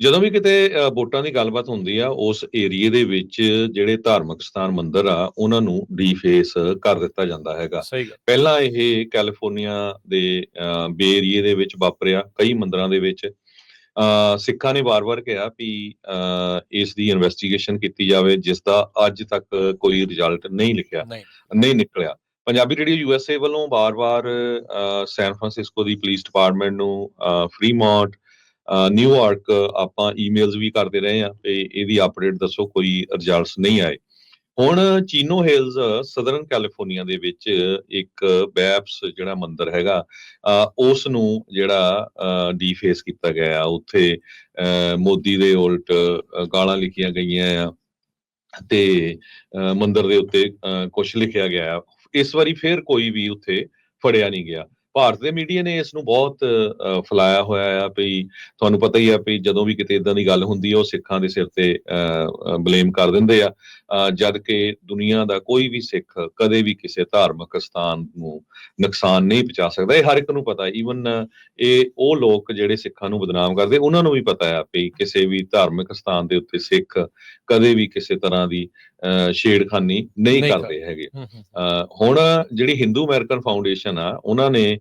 ਜਦੋਂ ਵੀ ਕਿਤੇ ਵੋਟਾਂ ਦੀ ਗੱਲਬਾਤ ਹੁੰਦੀ ਆ ਉਸ ਏਰੀਏ ਦੇ ਵਿੱਚ ਜਿਹੜੇ ਧਾਰਮਿਕ ਸਥਾਨ ਮੰਦਿਰ ਆ ਉਹਨਾਂ ਨੂੰ ਡੀਫੇਸ ਕਰ ਦਿੱਤਾ ਜਾਂਦਾ ਹੈਗਾ। ਪਹਿਲਾਂ ਇਹ ਕੈਲੀਫੋਰਨੀਆ ਦੇ ਬੇ ਏਰੀਏ ਦੇ ਵਿੱਚ ਵਾਪਰਿਆ ਕਈ ਮੰਦਿਰਾਂ ਦੇ ਵਿੱਚ। ਸਿੱਖਾਂ ਨੇ ਵਾਰ-ਵਾਰ ਕਿਹਾ ਵੀ ਇਸ ਦੀ ਇਨਵੈਸਟੀਗੇਸ਼ਨ ਕੀਤੀ ਜਾਵੇ ਜਿਸ ਦਾ ਅੱਜ ਤੱਕ ਕੋਈ ਰਿਜ਼ਲਟ ਨਹੀਂ ਲਿਖਿਆ। ਨਹੀਂ ਨਿਕਲਿਆ। ਪੰਜਾਬੀ ਰੇਡੀਓ ਯੂਐਸਏ ਵੱਲੋਂ ਵਾਰ-ਵਾਰ ਸੈਨ ਫਰਾਂਸਿਸਕੋ ਦੀ ਪੁਲਿਸ ਡਿਪਾਰਟਮੈਂਟ ਨੂੰ ਫਰੀਮੌਂਟ ਨਿਊਯਾਰਕ ਆਪਾਂ ਈਮੇਲਸ ਵੀ ਕਰਦੇ ਰਹੇ ਆ ਤੇ ਇਹਦੀ ਅਪਡੇਟ ਦੱਸੋ ਕੋਈ ਰਿਜ਼ਲਟਸ ਨਹੀਂ ਆਏ। ਹੁਣ ਚੀਨੋ ਹਿਲਸ ਸਦਰਨ ਕੈਲੀਫੋਰਨੀਆ ਦੇ ਵਿੱਚ ਇੱਕ ਬੈਪਸ ਜਿਹੜਾ ਮੰਦਿਰ ਹੈਗਾ ਅ, ਉਸ ਨੂੰ ਜਿਹੜਾ ਡੀਫੇਸ ਕੀਤਾ ਗਿਆ ਆ। ਉੱਥੇ ਅ, ਮੋਦੀ ਦੇ ਉਲਟ ਗਾਲਾਂ ਲਿਖੀਆਂ ਗਈਆਂ ਆ ਤੇ ਅ, ਮੰਦਿਰ ਦੇ ਉੱਤੇ ਕੁਝ ਲਿਖਿਆ ਗਿਆ ਆ। ਇਸ ਵਾਰੀ ਫੇਰ ਕੋਈ ਵੀ ਉੱਥੇ ਫੜਿਆ ਨਹੀਂ ਗਿਆ। ਭਾਰਤ ਦੇ ਮੀਡੀਆ ਨੇ ਇਸ ਨੂੰ ਬਹੁਤ ਅ, ਫੈਲਾਇਆ ਹੋਇਆ ਆ ਵੀ ਤੁਹਾਨੂੰ ਪਤਾ ਹੀ ਆ ਵੀ ਜਦੋਂ ਵੀ ਕਿਤੇ ਇਦਾਂ ਦੀ ਗੱਲ ਹੁੰਦੀ ਹੈ ਉਹ ਸਿੱਖਾਂ ਦੇ ਸਿਰ ਤੇ ਬਲੇਮ ਕਰ ਦਿੰਦੇ ਆ। ਅ, ਜਦ ਕਿ ਦੁਨੀਆ ਦਾ ਕੋਈ ਵੀ ਸਿੱਖ ਕਦੇ ਵੀ ਕਿਸੇ ਧਾਰਮਿਕ ਸਥਾਨ ਨੂੰ ਨੁਕਸਾਨ ਨਹੀਂ ਪਹੁੰਚਾ ਸਕਦਾ। ਇਹ ਹਰ ਇੱਕ ਨੂੰ ਪਤਾ ਈਵਨ ਇਹ ਉਹ ਲੋਕ ਜਿਹੜੇ ਸਿੱਖਾਂ ਨੂੰ ਬਦਨਾਮ ਕਰਦੇ ਉਹਨਾਂ ਨੂੰ ਵੀ ਪਤਾ ਆ ਵੀ ਕਿਸੇ ਵੀ ਧਾਰਮਿਕ ਸਥਾਨ ਦੇ ਉੱਤੇ ਸਿੱਖ ਕਦੇ ਵੀ ਕਿਸੇ ਤਰ੍ਹਾਂ ਦੀ ਛੇੜਖਾਨੀ ਨਹੀਂ ਕਰਦੇ ਹੈਗੇ। ਹੁਣ ਜਿਹੜੀ ਹਿੰਦੂ ਅਮਰੀਕਨ ਫਾਊਂਡੇਸ਼ਨ ਆ ਉਹਨਾਂ ਨੇ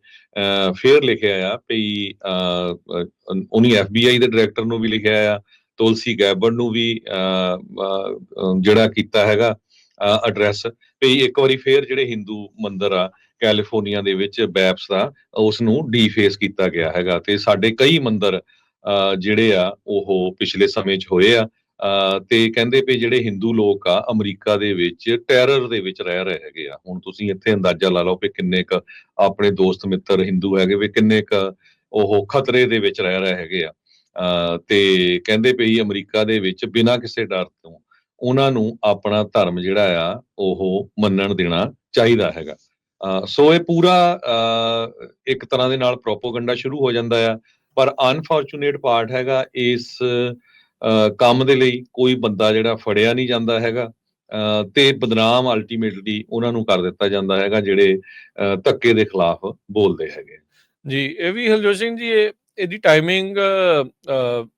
ਫੇਰ ਲਿਖਿਆ ਆ ਅ, ਉਹਨੀ ਐਫਬੀਆਈ ਦੇ ਡਾਇਰੈਕਟਰ ਨੂੰ ਵੀ ਲਿਖਿਆ ਆ ਤੁਲਸੀ ਗੈਬਰ ਨੂੰ ਵੀ ਜਿਹੜਾ ਕੀਤਾ ਹੈਗਾ ਐਡਰੈਸ ਵੀ ਇੱਕ ਵਾਰੀ ਫੇਰ ਜਿਹੜੇ ਹਿੰਦੂ ਮੰਦਿਰ ਆ ਕੈਲੀਫੋਰਨੀਆ ਦੇ ਵਿੱਚ ਬੈਪਸ ਦਾ ਉਸ ਨੂੰ ਡੀਫੇਸ ਕੀਤਾ ਗਿਆ ਹੈਗਾ। ਤੇ ਸਾਡੇ ਕਈ ਮੰਦਿਰ ਜਿਹੜੇ ਆ ਉਹ ਪਿਛਲੇ ਸਮੇਂ 'ਚ ਹੋਏ ਆ। ਤੇ ਕਹਿੰਦੇ ਵੀ ਜਿਹੜੇ ਹਿੰਦੂ ਲੋਕ ਆ ਅਮਰੀਕਾ ਦੇ ਵਿੱਚ ਟੈਰਰ ਦੇ ਵਿੱਚ ਰਹਿ ਰਹੇ ਹੈਗੇ ਆ। ਹੁਣ ਤੁਸੀਂ ਇੱਥੇ ਅੰਦਾਜ਼ਾ ਲਾ ਲਓ ਵੀ ਕਿੰਨੇ ਕ ਆਪਣੇ ਦੋਸਤ ਮਿੱਤਰ ਹਿੰਦੂ ਹੈਗੇ ਵੀ ਕਿੰਨੇ ਕ ਉਹ ਖਤਰੇ ਦੇ ਵਿੱਚ ਰਹਿ ਰਹੇ ਹੈਗੇ ਆ। ਤੇ ਕਹਿੰਦੇ ਵੀ ਅਮਰੀਕਾ ਦੇ ਵਿੱਚ ਬਿਨਾਂ ਕਿਸੇ ਡਰ ਤੋਂ ਉਹਨਾਂ ਨੂੰ ਆਪਣਾ ਧਰਮ ਜਿਹੜਾ ਆ ਉਹ ਮੰਨਣ ਦੇਣਾ ਚਾਹੀਦਾ ਹੈਗਾ। ਅ, ਸੋ ਇਹ ਪੂਰਾ ਅ, ਇੱਕ ਤਰ੍ਹਾਂ ਦੇ ਨਾਲ ਪ੍ਰੋਪੋਗੰਡਾ ਸ਼ੁਰੂ ਹੋ ਜਾਂਦਾ ਆ। ਪਰ ਅਨਫੋਰਚੂਨੇਟ ਪਾਰਟ ਹੈਗਾ ਇਸ ਕੰਮ ਦੇ ਲਈ ਕੋਈ ਬੰਦਾ ਜਿਹੜਾ ਫੜਿਆ ਨਹੀਂ ਜਾਂਦਾ ਹੈਗਾ ਅ, ਤੇ ਬਦਨਾਮ ਅਲਟੀਮੇਟਲੀ ਉਹਨਾਂ ਨੂੰ ਕਰ ਦਿੱਤਾ ਜਾਂਦਾ ਹੈਗਾ ਜਿਹੜੇ ਧੱਕੇ ਦੇ ਖਿਲਾਫ ਬੋਲਦੇ ਹੈਗੇ। ਜੀ ਇਹ ਵੀ ਹਲਜੋਤ ਸਿੰਘ ਜੀ ਇਹ ਇਹਦੀ ਟਾਈਮਿੰਗ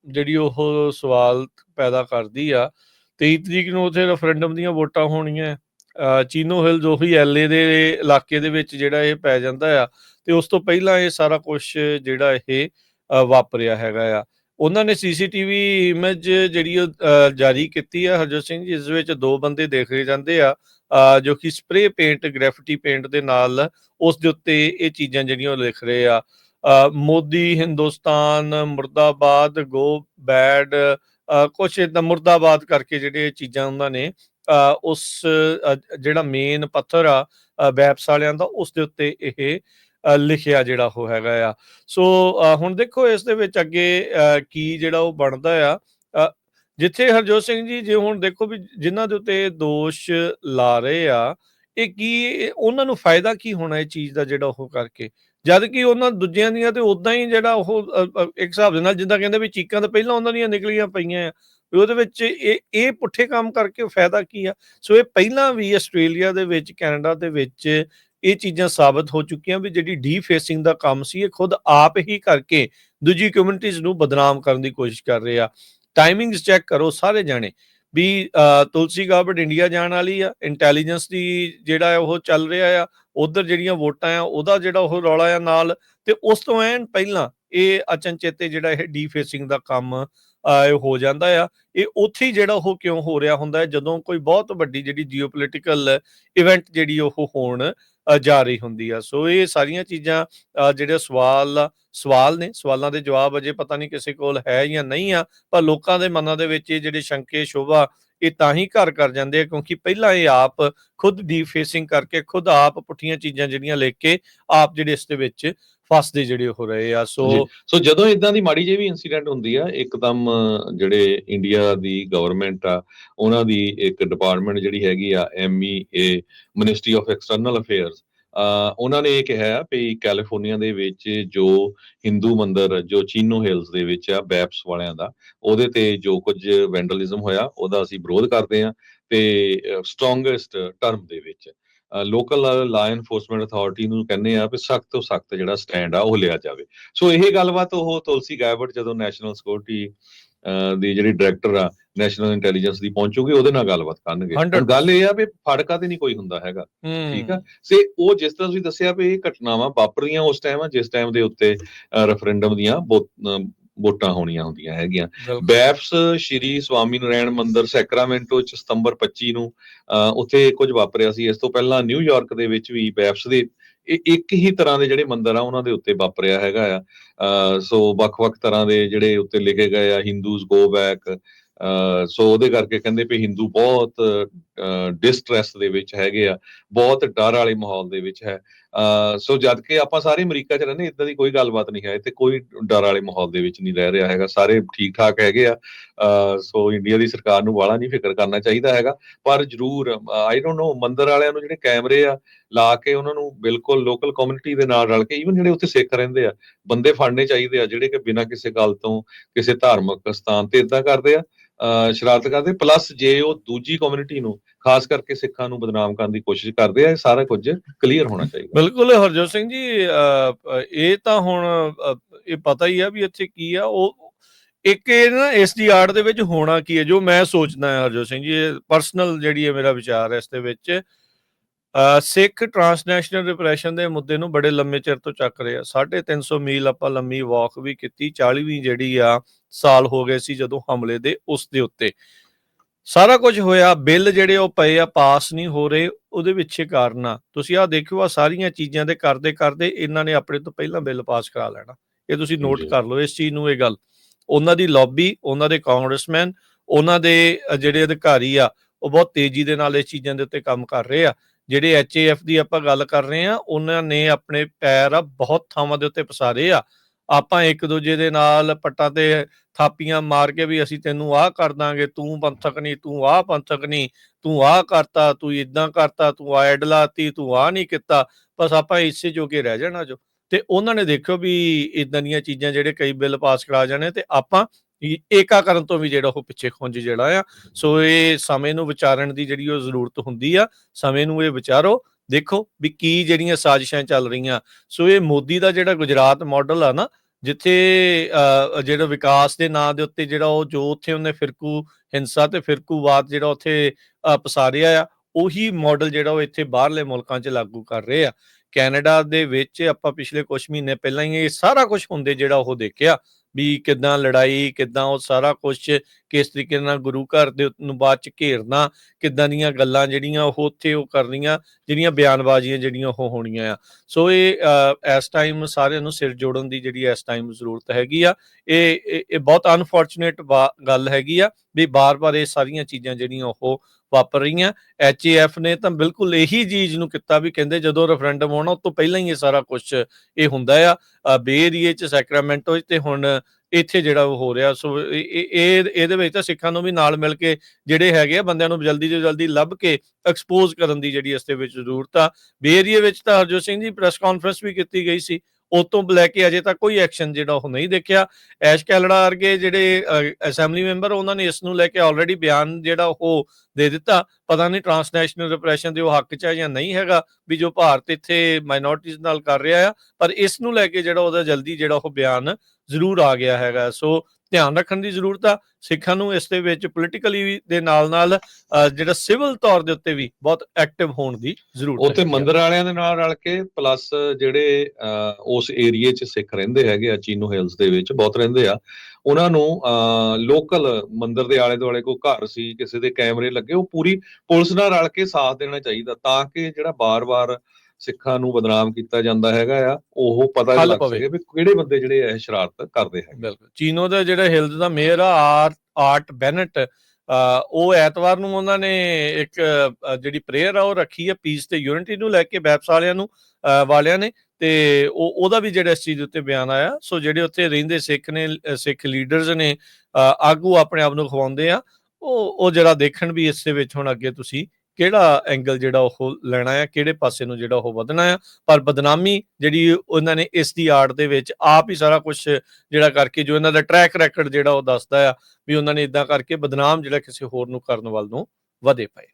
ਜਿਹੜੀ ਉਹ ਸਵਾਲ ਪੈਦਾ ਕਰਦੀ ਆ 23 ਤਰੀਕ ਨੂੰ ਉਥੇ ਰੈਫਰੈਂਡਮ ਦੀਆਂ ਵੋਟਾਂ ਹੋਣੀਆਂ ਚੀਨੋ ਹਿਲਜ ਉਹੀ ਐਲਏ ਦੇ ਇਲਾਕੇ ਦੇ ਵਿੱਚ ਜਿਹੜਾ ਇਹ ਪੈ ਜਾਂਦਾ ਆ ਤੇ ਉਸ ਤੋਂ ਪਹਿਲਾਂ ਇਹ ਸਾਰਾ ਕੁਝ ਜਿਹੜਾ ਇਹ ਵਾਪਰਿਆ ਹੈਗਾ ਆ। ਉਹਨਾਂ ਨੇ ਸੀਸੀਟੀਵੀ ਇਮੇਜ ਜਿਹੜੀ ਉਹ, ਜਾਰੀ ਕੀਤੀ ਆ ਹਰਜੋਤ ਸਿੰਘ ਜੀ ਇਸ ਵਿੱਚ ਦੋ ਬੰਦੇ ਦੇਖੇ ਜਾਂਦੇ ਆ ਜੋ ਕਿ ਸਪਰੇ ਪੇਂਟ ਗ੍ਰੈਫਿਟੀ ਪੇਂਟ ਦੇ ਨਾਲ ਉਸ ਦੇ ਉੱਤੇ ਇਹ ਚੀਜ਼ਾਂ ਜਿਹੜੀਆਂ ਉਹ ਲਿਖ ਰਹੇ ਆ। ਮੋਦੀ ਹਿੰਦੁਸਤਾਨ ਮੁਰਦਾਬਾਦ ਗੋ ਬੈਡ ਕੁਛ ਇਦਾਂ ਮੁਰਦਾਬਾਦ ਕਰਕੇ ਜਿਹੜੇ ਚੀਜ਼ਾਂ ਉਹਨਾਂ ਨੇ ਅ, ਉਸ ਜਿਹੜਾ ਮੇਨ ਪੱਥਰ ਆ ਅ, ਵੈਬਸ ਵਾਲਿਆਂ ਦਾ ਉਸ ਦੇ ਉੱਤੇ ਇਹ ਲਿਖਿਆ ਜਿਹੜਾ ਉਹ ਹੈਗਾ ਆ। ਸੋ ਹੁਣ ਦੇਖੋ ਇਸ ਦੇ ਵਿੱਚ ਅੱਗੇ ਅ, ਕੀ ਜਿਹੜਾ ਉਹ ਬਣਦਾ ਆ। ਜਿੱਥੇ ਹਰਜੋਤ ਸਿੰਘ ਜੀ ਜੇ ਹੁਣ ਦੇਖੋ ਵੀ ਜਿਨ੍ਹਾਂ ਦੇ ਉੱਤੇ ਦੋਸ਼ ਲਾ ਰਹੇ ਆ ਇਹ ਕੀ ਉਹਨਾਂ ਨੂੰ ਫਾਇਦਾ ਕੀ ਹੋਣਾ ਇਹ ਚੀਜ਼ ਦਾ ਜਿਹੜਾ ਉਹ ਕਰਕੇ? ਜਦ ਕਿ ਉਹਨਾਂ ਦੂਜਿਆਂ ਦੀਆਂ ਤੇ ਉਦਾਂ ਹੀ ਜਿਹੜਾ ਉਹ ਇੱਕ ਹਿਸਾਬ ਦੇ ਨਾਲ ਜਿੱਦਾਂ ਕਹਿੰਦੇ ਵੀ ਚੀਕਾਂ ਤਾਂ ਪਹਿਲਾਂ ਉਹਨਾਂ ਦੀਆਂ ਨਿਕਲੀਆਂ ਪਈਆਂ ਆ ਵੀ ਉਹਦੇ ਵਿੱਚ ਇਹ ਇਹ ਪੁੱਠੇ ਕੰਮ ਕਰਕੇ ਫਾਇਦਾ ਕੀ ਆ? ਸੋ ਇਹ ਪਹਿਲਾਂ ਵੀ ਆਸਟ੍ਰੇਲੀਆ ਦੇ ਵਿੱਚ ਕੈਨੇਡਾ ਦੇ ਵਿੱਚ ਇਹ ਚੀਜ਼ਾਂ ਸਾਬਤ ਹੋ ਚੁੱਕੀਆਂ ਵੀ ਜਿਹੜੀ ਡੀਫੇਸਿੰਗ ਦਾ ਕੰਮ ਸੀ ਇਹ ਖੁਦ ਆਪ ਹੀ ਕਰਕੇ ਦੂਜੀ ਕਮਿਊਨਿਟੀਜ਼ ਨੂੰ ਬਦਨਾਮ ਕਰਨ ਦੀ ਕੋਸ਼ਿਸ਼ ਕਰ ਰਹੇ ਆ। ਟਾਈਮਿੰਗਸ ਚੈੱਕ ਕਰੋ ਸਾਰੇ ਜਾਣੇ ਵੀ ਅ, ਤੁਲਸੀ ਗਾਬਰਟ ਇੰਡੀਆ ਜਾਣ ਵਾਲੀ ਆ ਇੰਟੈਲੀਜੈਂਸ ਦੀ ਜਿਹੜਾ ਹੈ ਉਹ ਚੱਲ ਰਿਹਾ ਆ ਉਧਰ ਜਿਹੜੀਆਂ ਵੋਟਾਂ ਆ ਉਹਦਾ ਜਿਹੜਾ ਉਹ ਰੌਲਾ ਆ ਨਾਲ ਤੇ ਉਸ ਤੋਂ ਐਨ ਪਹਿਲਾਂ ਇਹ ਅਚਨਚੇਤੇ ਜਿਹੜਾ ਇਹ ਡੀਫੇਸਿੰਗ ਦਾ ਕੰਮ ਹੋ ਜਾਂਦਾ ਆ। ਇਹ ਉੱਥੇ ਜਿਹੜਾ ਉਹ ਕਿਉਂ ਹੋ ਰਿਹਾ ਹੁੰਦਾ ਹੈ? ਜਦੋਂ ਕੋਈ ਬਹੁਤ ਵੱਡੀ ਜਿਹੜੀ ਜੀਓਪੋਲਿਟੀਕਲ ਇਵੈਂਟ ਜਿਹੜੀ ਉਹ ਹੋਣ ਜਾ ਰਹੀ ਹੁੰਦੀ ਆ। ਸੋ ਇਹ ਸਾਰੀਆਂ ਚੀਜ਼ਾਂ ਜਿਹੜੇ ਸਵਾਲ ਸਵਾਲ ਨੇ, ਸਵਾਲਾਂ ਦੇ ਜਵਾਬ ਅਜੇ ਪਤਾ ਨਹੀਂ ਕਿਸੇ ਕੋਲ ਹੈ ਜਾਂ ਨਹੀਂ ਆ, ਪਰ ਲੋਕਾਂ ਦੇ ਮਨਾਂ ਦੇ ਵਿੱਚ ਇਹ ਜਿਹੜੇ ਸ਼ੰਕੇ, ਸ਼ੋਭਾ, ਇਹ ਤਾਂ ਹੀ ਘਰ ਕਰ ਜਾਂਦੇ ਆ, ਕਿਉਂਕਿ ਪਹਿਲਾਂ ਇਹ ਆਪ ਖੁਦ ਡੀਫੇਸਿੰਗ ਕਰਕੇ, ਖੁਦ ਆਪ ਪੁੱਠੀਆਂ ਚੀਜ਼ਾਂ ਜਿਹੜੀਆਂ ਲਿਖ ਕੇ ਆਪ ਜਿਹੜੇ ਇਸ ਦੇ ਵਿੱਚ ਫਸਦੇ ਜਿਹੜੇ ਹੋ ਰਹੇ ਆ, ਸੋ ਸੋ ਜਦੋਂ ਇਦਾਂ ਦੀ ਮਾੜੀ ਜਿਹੀ ਵੀ ਇਨਸੀਡੈਂਟ ਹੁੰਦੀ ਆ, ਇੱਕਦਮ ਜਿਹੜੇ ਇੰਡੀਆ ਦੀ ਗਵਰਨਮੈਂਟ ਆ, ਉਹਨਾਂ ਦੀ ਇੱਕ ਡਿਪਾਰਟਮੈਂਟ ਜਿਹੜੀ ਹੈਗੀ ਆ MEA ministry of external affairs ਉਹਨਾਂ ਨੇ ਇਹ ਕਿਹਾ ਵੀ ਕੈਲੀਫੋਰਨੀਆ ਦੇ ਵਿੱਚ ਜੋ ਹਿੰਦੂ ਮੰਦਿਰ, ਜੋ ਚੀਨੋ ਹਿਲਸ ਦੇ ਵਿੱਚ ਆ ਬੈਪਸ ਵਾਲਿਆਂ ਦਾ, ਉਹਦੇ ਤੇ ਜੋ ਕੁਝ ਵੈਂਡਲਿਜ਼ਮ ਹੋਇਆ, ਉਹਦਾ ਅਸੀਂ ਵਿਰੋਧ ਕਰਦੇ ਆ ਤੇ ਸਟਰੋਂਗੈਸਟ ਟਰਮ ਦੇ ਵਿੱਚ। ਲੋਕਲ ਲਾ ਐਨਫੋਰਸਮੈਂਟ ਅਥਾਰਟੀ ਨੂੰ ਕਹਿੰਦੇ ਆ ਵੀ ਸਖਤ ਤੋਂ ਸਖਤ ਜਿਹੜਾ ਸਟੈਂਡ ਆ ਉਹ ਲਿਆ ਜਾਵੇ। ਸੋ ਇਹ ਗੱਲਬਾਤ ਉਹ ਤੁਲਸੀ ਗਾਇਬਟ ਜਦੋਂ ਨੈਸ਼ਨਲ ਸਿਕਿਉਰਿਟੀ ਦੀ ਜਿਹੜੀ ਡਾਇਰੈਕਟਰ ਆ ਨੈਸ਼ਨਲ ਇੰਟੈਲੀਜੈਂਸ ਦੀ ਪਹੁੰਚੂਗੀ ਉਹਦੇ ਨਾਲ ਗੱਲਬਾਤ ਕਰਨਗੇ। 100% ਗੱਲ ਇਹ ਆ ਵੀ ਫੜਕਾ ਤੇ ਨਹੀਂ ਕੋਈ ਹੁੰਦਾ ਹੈਗਾ ਠੀਕ ਆ? ਤੇ ਉਹ ਜਿਸ ਤਰ੍ਹਾਂ ਤੁਸੀਂ ਦੱਸਿਆ ਵੀ ਇਹ ਘਟਨਾਵਾਂ ਵਾਪਰੀਆਂ ਉਸ ਟਾਈਮ ਆ ਜਿਸ ਟਾਈਮ ਦੇ ਉੱਤੇ ਰੈਫਰੈਂਡਮ ਦੀਆਂ ਅਹ, ਵੋਟਾਂ ਹੋਣੀਆਂ ਹੁੰਦੀਆਂ ਹੈਗੀਆਂ। ਬੈਫਸ ਸ਼੍ਰੀ ਸਵਾਮੀ ਨਾਰਾਇਣ ਮੰਦਿਰ ਸੈਕਰਾਮੈਂਟੋ ਚ ਸਤੰਬਰ 25 ਨੂੰ ਉੱਥੇ ਕੁਝ ਵਾਪਰਿਆ ਸੀ। ਇਸ ਤੋਂ ਪਹਿਲਾਂ ਨਿਊਯਾਰਕ ਦੇ ਵਿੱਚ ਵੀ ਬੈਫਸ ਦੇ ਇਹ ਇੱਕ ਹੀ ਤਰ੍ਹਾਂ ਦੇ ਜਿਹੜੇ ਮੰਦਿਰ ਆ ਉਹਨਾਂ ਦੇ ਉੱਤੇ ਵਾਪਰਿਆ ਹੈਗਾ ਆ। ਸੋ ਵੱਖ-ਵੱਖ ਤਰ੍ਹਾਂ ਦੇ ਜਿਹੜੇ ਉੱਤੇ ਲਿਖੇ ਗਏ ਆ ਹਿੰਦੂਜ਼ ਗੋ ਬੈਕ ਸੋ ਉਹਦੇ ਕਰਕੇ ਕਹਿੰਦੇ ਵੀ ਹਿੰਦੂ ਬਹੁਤ ਡਿਸਟ੍ਰੈਸ ਦੇ ਵਿੱਚ ਹੈਗੇ ਆ। ਬਹੁਤ ਡਰ ਵਾਲੇ ਮਾਹੌਲ ਦੇ ਵਿੱਚ ਹੈ। ਸੋ ਜਦ ਕਿ ਆਪਾਂ ਸਾਰੇ ਅਮਰੀਕਾ 'ਚ ਰਹਿੰਦੇ ਇਦਾਂ ਦੀ ਕੋਈ ਗੱਲਬਾਤ ਨਹੀਂ ਹੈ। ਇੱਥੇ ਕੋਈ ਡਰ ਵਾਲੇ ਮਾਹੌਲ ਦੇ ਵਿੱਚ ਨਹੀਂ ਰਹਿ ਰਿਹਾ ਹੈਗਾ। ਸਾਰੇ ਠੀਕ ਠਾਕ ਹੈਗੇ ਆ। ਸੋ ਇੰਡੀਆ ਦੀ ਸਰਕਾਰ ਨੂੰ ਵਾਲਾ ਨਹੀਂ ਫਿਕਰ ਕਰਨਾ ਚਾਹੀਦਾ ਹੈਗਾ। ਪਰ ਜਰੂਰ ਆਈ ਡੋਨਟ ਨੋ ਮੰਦਰ ਵਾਲਿਆਂ ਨੂੰ ਜਿਹੜੇ ਕੈਮਰੇ ਆ, ਲਾ ਕੇ ਉਹਨਾਂ ਨੂੰ ਬਿਲਕੁਲ ਲੋਕਲ ਕਮਿਊਨਿਟੀ ਦੇ ਨਾਲ ਰਲ ਕੇ ਈਵਨ ਜਿਹੜੇ ਉੱਥੇ ਸਿੱਖ ਰਹਿੰਦੇ ਆ, ਬੰਦੇ ਫੜਨੇ ਚਾਹੀਦੇ ਆ, ਜਿਹੜੇ ਕਿ ਬਿਨਾਂ ਕਿਸੇ ਗੱਲ ਤੋਂ, ਕਿਸੇ ਧਾਰਮਿਕ ਸਥਾਨ ਤੇ ਇਦਾਂ ਕਰਦੇ ਆ। ਸ਼ਰਾਰਤ ਕਰਦੇ ਪਲੱਸ ਜੇ ਉਹ ਦੂਜੀ ਕਮਿਊਨਿਟੀ ਨੂੰ, ਖਾਸ ਕਰਕੇ ਸਿੱਖਾਂ ਨੂੰ ਬਦਨਾਮ ਕਰਨ ਦੀ ਕੋਸ਼ਿਸ਼ ਕਰਦੇ ਆ, ਇਹ ਸਾਰਾ ਕੁਝ ਕਲੀਅਰ ਹੋਣਾ ਚਾਹੀਦਾ। ਬਿਲਕੁਲ, ਹਰਜੋਤ ਸਿੰਘ ਜੀ ਇਹ ਤਾਂ ਹੁਣ ਇਹ ਪਤਾ ਹੀ ਆ ਵੀ ਇੱਥੇ ਕੀ ਆ, ਉਹ ਇੱਕ ਇਹ ਨਾ ਇਸ ਦੀ ਆੜ ਦੇ ਵਿੱਚ ਹੋਣਾ ਕੀ ਹੈ ਜੋ ਮੈਂ ਸੋਚਦਾ ਹਾਂ, ਹਰਜੋਤ ਸਿੰਘ ਜੀ ਪਰਸਨਲ ਜਿਹੜੀ ਹੈ ਮੇਰਾ ਵਿਚਾਰ ਹੈ, ਇਸ ਦੇ ਵਿੱਚ। ਸਿੱਖ ਟਰਾਂਸਨੈਸ਼ਨਲ ਰਿਪਰੈਸ਼ਨ ਦੇ ਮੁੱਦੇ ਨੂੰ ਬੜੇ ਲੰਮੇ ਚਿਰ ਤੋਂ ਚੱਕ ਰਹੇ ਆ। 350 ਮੀਲ ਆਪਾਂ ਲੰਮੀ ਵਾਕ ਵੀ ਕੀਤੀ 40ਵੀਂ ਜਿਹੜੀ ਆ ਸਾਲ ਹੋ ਗਏ ਸੀ ਜਦੋਂ ਹਮਲੇ ਦੇ ਉਸ ਦੇ ਉੱਤੇ। ਸਾਰਾ ਕੁਝ ਹੋਇਆ ਬਿੱਲ ਜਿਹੜੇ ਉਹ ਪਏ ਆ ਪਾਸ ਨਹੀਂ ਹੋ ਰਹੇ ਉਹਦੇ ਪਿੱਛੇ ਕਾਰਨ ਆ। ਤੁਸੀਂ ਆ ਦੇਖਿਓ ਆ ਸਾਰੀਆਂ ਚੀਜ਼ਾਂ ਦੇ ਕਰਦੇ ਕਰਦੇ ਇਹਨਾਂ ਨੇ ਆਪਣੇ ਤੋਂ ਪਹਿਲਾਂ ਬਿੱਲ ਪਾਸ ਕਰਾ ਲੈਣਾ। ਇਹ ਤੁਸੀਂ ਨੋਟ। ਕਰ ਲਓ ਇਸ ਚੀਜ਼ ਨੂੰ ਇਹ ਗੱਲ। ਉਹਨਾਂ ਦੀ ਲੌਬੀ ਉਹਨਾਂ ਦੇ ਕਾਂਗਰਸਮੈਨ ਉਹਨਾਂ ਦੇ ਜਿਹੜੇ ਅਧਿਕਾਰੀ ਆ ਉਹ ਬਹੁਤ ਤੇਜ਼ੀ ਦੇ ਨਾਲ ਇਸ ਚੀਜ਼ਾਂ ਦੇ ਉੱਤੇ ਕੰਮ ਕਰ ਰਹੇ ਆ। ਜਿਹੜੇ ਐਚਏਐਫ ਦੀ ਆਪਾਂ ਗੱਲ ਕਰ ਰਹੇ ਆ ਉਹਨਾਂ ਨੇ ਆਪਣੇ ਪੈਰ ਆ ਬਹੁਤ ਥਾਵਾਂ ਦੇ ਉੱਤੇ ਪਸਾਰੇ ਆ। ਆਪਾਂ ਇੱਕ ਦੂਜੇ ਦੇ ਨਾਲ ਪੱਟਾਂ ਤੇ ਥਾਪੀਆਂ ਮਾਰ ਕੇ ਵੀ ਅਸੀਂ ਤੈਨੂੰ ਆਹ ਕਰ ਦਾਂਗੇ, ਤੂੰ ਪੰਥਕ ਨਹੀਂ, ਤੂੰ ਆਹ ਪੰਥਕ ਨਹੀਂ, ਤੂੰ ਆਹ ਕਰਤਾ, ਤੂੰ ਇਦਾਂ ਕਰਤਾ, ਤੂੰ ਐਡ ਲਾਤੀ, ਤੂੰ ਆਹ ਨਹੀਂ ਕੀਤਾ, ਬਸ ਆਪਾਂ ਇਸੇ ਜੋਗੇ ਰਹਿ ਜਾਣਾ ਜੋ। ਤੇ ਉਹਨਾਂ ਨੇ ਦੇਖਿਓ ਵੀ ਇਦਾਂ ਦੀਆਂ ਚੀਜ਼ਾਂ ਜਿਹੜੇ ਕਈ ਬਿੱਲ ਪਾਸ ਕਰਾ ਜਾਣੇ ਤੇ ਆਪਾਂ ਏਕਾਕਰਨ ਤੋਂ ਵੀ ਜਿਹੜਾ ਉਹ ਪਿੱਛੇ ਖੁੰਝ ਜਿਹੜਾ ਆ ਸੋ ਇਹ ਸਮੇਂ ਨੂੰ ਵਿਚਾਰਨ ਦੀ ਜਿਹੜੀ ਉਹ ਜ਼ਰੂਰਤ ਹੁੰਦੀ ਆ ਸਮੇਂ ਨੂੰ ਇਹ ਵਿਚਾਰੋ ਦੇਖੋ ਵੀ ਕੀ ਜਿਹੜੀਆਂ ਸਾਜ਼ਿਸ਼ਾਂ ਚੱਲ ਰਹੀਆਂ। ਸੋ ਇਹ ਮੋਦੀ ਦਾ ਜਿਹੜਾ ਗੁਜਰਾਤ ਮਾਡਲ ਆ ਨਾ ਜਿੱਥੇ ਜਿਹੜਾ ਵਿਕਾਸ ਦੇ ਨਾਂ ਦੇ ਉੱਤੇ ਜਿਹੜਾ ਉਹ ਜੋ ਉੱਥੇ ਉਹਨੇ ਫਿਰਕੂ ਹਿੰਸਾ ਤੇ ਫਿਰਕੂਵਾਦ ਜਿਹੜਾ ਉੱਥੇ ਅ, ਪਸਾਰਿਆ ਆ ਉਹੀ ਮਾਡਲ ਜਿਹੜਾ ਉਹ ਇੱਥੇ ਬਾਹਰਲੇ ਮੁਲਕਾਂ 'ਚ ਲਾਗੂ ਕਰ ਰਹੇ ਆ। ਕੈਨੇਡਾ ਦੇ ਵਿੱਚ ਆਪਾਂ ਪਿਛਲੇ ਕੁਝ ਮਹੀਨੇ ਪਹਿਲਾਂ ਹੀ ਇਹ ਸਾਰਾ ਕੁਝ ਹੁੰਦੇ ਜਿਹੜਾ ਉਹ ਦੇਖਿਆ। ਵੀ ਕਿਦਾਂ ਲੜਾਈ, ਕਿਦਾਂ ਉਹ ਸਾਰਾ ਕੁਝ ਕਿਸ ਤਰੀਕੇ ਨਾਲ ਗੁਰੂ ਘਰ ਦੇ ਨੂੰ ਬਾਅਦ ਚ ਘੇਰਨਾ, ਕਿਦਾਂ ਦੀਆਂ ਗੱਲਾਂ ਜਿਹੜੀਆਂ ਉਹ ਉੱਥੇ ਉਹ ਕਰਨੀਆਂ, ਜਿਹੜੀਆਂ ਬਿਆਨਬਾਜ਼ੀਆਂ ਜਿਹੜੀਆਂ ਉਹ ਹੋਣੀਆਂ ਆ। ਸੋ ਇਹ ਇਸ ਟਾਈਮ ਸਾਰਿਆਂ ਨੂੰ ਸਿਰ ਜੋੜਨ ਦੀ ਜਿਹੜੀ ਇਸ ਟਾਈਮ ਜ਼ਰੂਰਤ ਹੈਗੀ ਆ, ਇਹ ਇਹ ਇਹ ਬਹੁਤ ਅਨਫੋਰਚੂਨੇਟ ਗੱਲ ਹੈਗੀ ਆ, ਵੀ ਬਾਰ-ਬਾਰ ਇਹ ਸਾਰੀਆਂ ਚੀਜ਼ਾਂ ਜਿਹੜੀਆਂ ਉਹ ਵਾਪਰ ਰਹੀਆਂ। ਐਚਏਐਫ ਨੇ ਤਾਂ ਬਿਲਕੁਲ ਇਹੀ ਚੀਜ਼ ਨੂੰ ਕੀਤਾ ਵੀ ਕਹਿੰਦੇ ਜਦੋਂ ਰੈਫਰੈਂਡਮ ਹੋਣਾ, ਉਸ ਤੋਂ ਪਹਿਲਾਂ ਹੀ ਇਹ ਸਾਰਾ ਕੁਝ ਇਹ ਹੁੰਦਾ ਆ। ਬੇ ਏਰੀਏ ਚ ਸੈਕਰਾਮੈਂਟੋ 'ਚ ਤੇ ਹੁਣ ਇੱਥੇ ਜਿਹੜਾ ਉਹ ਹੋ ਰਿਹਾ। ਸੋ ਇਹ ਇਹਦੇ ਵਿੱਚ ਤਾਂ ਸਿੱਖਾਂ ਨੂੰ ਵੀ ਨਾਲ ਮਿਲ ਕੇ ਜਿਹੜੇ ਹੈਗੇ ਆ ਬੰਦਿਆਂ ਨੂੰ ਜਲਦੀ ਤੋਂ ਜਲਦੀ ਲੱਭ ਕੇ ਐਕਸਪੋਜ਼ ਕਰਨ ਦੀ ਜਿਹੜੀ ਇਸ ਦੇ ਵਿੱਚ ਜ਼ਰੂਰਤ ਆ। ਬੇ ਏਰੀਏ ਵਿੱਚ ਤਾਂ ਹਰਜੋਤ ਸਿੰਘ ਜੀ ਪ੍ਰੈਸ ਕਾਨਫਰੰਸ ਵੀ ਕੀਤੀ ਗਈ ਸੀ। ਉਹ ਤੋਂ ਲੈ ਕੇ ਅਜੇ ਤੱਕ ਕੋਈ ਐਕਸ਼ਨ ਜਿਹੜਾ ਉਹ ਨਹੀਂ ਦੇਖਿਆ। ਐਸ਼ ਕੈਲੜਾ ਵਰਗੇ ਜਿਹੜੇ ਅਸੈਂਬਲੀ ਮੈਂਬਰ ਉਹਨਾਂ ਨੇ ਇਸ ਨੂੰ ਲੈ ਕੇ ਆਲਰੇਡੀ ਬਿਆਨ ਜਿਹੜਾ ਉਹ ਦੇ ਦਿੱਤਾ। ਪਤਾ ਨਹੀਂ ਟਰਾਂਸਨੈਸ਼ਨਲ ਰਿਪਰੈਸ਼ਨ ਦੇ ਉਹ ਹੱਕ 'ਚ ਹੈ ਜਾਂ ਨਹੀਂ ਹੈਗਾ ਵੀ ਜੋ ਭਾਰਤ ਇੱਥੇ ਮਾਈਨੋਰਟੀਜ਼ ਨਾਲ ਕਰ ਰਿਹਾ ਆ, ਪਰ ਇਸ ਨੂੰ ਲੈ ਕੇ ਜਿਹੜਾ ਉਹਦਾ ਜਲਦੀ ਜਿਹੜਾ ਉਹ ਬਿਆਨ ਜ਼ਰੂਰ ਆ ਗਿਆ ਹੈਗਾ। ਸੋ ਧਿਆਨ ਰੱਖਣ ਦੀ ਜ਼ਰੂਰਤ ਆ ਸਿੱਖਾਂ ਨੂੰ ਇਸ ਦੇ ਵਿੱਚ ਪੋਲੀਟੀਕਲੀ ਦੇ ਨਾਲ ਨਾਲ ਅ, ਜਿਹੜਾ ਸਿਵਲ ਤੌਰ ਦੇ ਉੱਤੇ ਵੀ ਬਹੁਤ ਐਕਟਿਵ ਹੋਣ ਦੀ ਜ਼ਰੂਰਤ ਉੱਥੇ ਹੈਗੀ ਆ। ਮੰਦਿਰ ਵਾਲਿਆਂ ਦੇ ਨਾਲ ਰਲ ਕੇ ਪਲੱਸ ਜਿਹੜੇ ਉਸ ਏਰੀਏ 'ਚ ਸਿੱਖ ਰਹਿੰਦੇ ਹੈਗੇ ਆ ਚੀਨੋ ਹਿਲਸ ਦੇ ਵਿੱਚ ਬਹੁਤ ਰਹਿੰਦੇ ਆ ਉਹਨਾਂ ਨੂੰ ਲੋਕਲ ਮੰਦਿਰ ਦੇ ਆਲੇ ਦੁਆਲੇ ਕੋਈ ਘਰ ਸੀ ਕਿਸੇ ਦੇ ਕੈਮਰੇ ਲੱਗੇ ਉਹ ਪੂਰੀ ਪੁਲਿਸ ਨਾਲ ਰਲ ਕੇ ਸਾਥ ਦੇਣਾ ਚਾਹੀਦਾ ਤਾਂ ਕਿ ਜਿਹੜਾ ਬਾਰ-ਬਾਰ ਸਿੱਖਾਂ ਨੂੰ ਬਦਨਾਮ ਕੀਤਾ ਜਾਂਦਾ ਹੈਗਾ ਆ ਉਹ ਪਤਾ ਲੱਗ। ਸਕੇ ਵੀ ਕਿਹੜੇ ਬੰਦੇ ਜਿਹੜੇ ਇਹ ਸ਼ਰਾਰਤ ਕਰਦੇ ਹੈਗੇ। ਬਿਲਕੁਲ। ਚੀਨੋ ਦਾ ਜਿਹੜਾ ਹਿਲਦ ਦਾ ਮੇਅਰ ਆ ਆਰ ਆਰਟ ਬੈਨਟ ਉਹ ਐਤਵਾਰ ਨੂੰ ਉਹਨਾਂ ਨੇ ਇੱਕ ਜਿਹੜੀ ਪ੍ਰੇਅਰ ਆ ਉਹ ਰੱਖੀ ਹੈ ਪੀਸ ਤੇ ਯੂਨਿਟੀ ਨੂੰ ਲੈ ਕੇ ਬੈਪਸ ਵਾਲਿਆਂ ਨੂੰ ਵਾਲਿਆਂ ਨੇ ਤੇ ਉਹ ਉਹਦਾ ਵੀ ਜਿਹੜਾ ਇਸ ਚੀਜ਼ ਉੱਤੇ ਬਿਆਨ ਆਇਆ। ਸੋ ਜਿਹੜੇ ਉੱਥੇ ਰਹਿੰਦੇ ਸਿੱਖ ਨੇ ਸਿੱਖ ਲੀਡਰਸ ਨੇ ਆਗੂ ਆਪਣੇ ਆਪ ਨੂੰ ਖਵਾਉਂਦੇ ਆ। ਉਹ ਉਹ ਜਿਹੜਾ ਦੇਖਣ ਵੀ ਇਸ ਦੇ ਵਿੱਚ ਹੁਣ ਅੱਗੇ ਤੁਸੀਂ ਕਿਹੜਾ ਐਂਗਲ ਜਿਹੜਾ ਉਹ ਲੈਣਾ ਆ, ਕਿਹੜੇ ਪਾਸੇ ਨੂੰ ਜਿਹੜਾ ਉਹ ਵਧਣਾ ਆ। ਪਰ ਬਦਨਾਮੀ ਜਿਹੜੀ ਉਹਨਾਂ ਨੇ ਇਸ ਦੀ ਆੜ ਦੇ ਵਿੱਚ ਆਪ ਹੀ ਸਾਰਾ ਕੁਝ ਜਿਹੜਾ ਕਰਕੇ ਜੋ ਇਹਨਾਂ ਦਾ ਟਰੈਕ ਰੈਕੋਰਡ ਜਿਹੜਾ ਉਹ ਦੱਸਦਾ ਆ ਵੀ ਉਹਨਾਂ ਨੇ ਇਦਾਂ ਕਰਕੇ ਬਦਨਾਮ ਜਿਹੜਾ ਕਿਸੇ ਹੋਰ ਨੂੰ ਕਰਨ ਵੱਲ ਨੂੰ ਵਧੇ ਪਏ।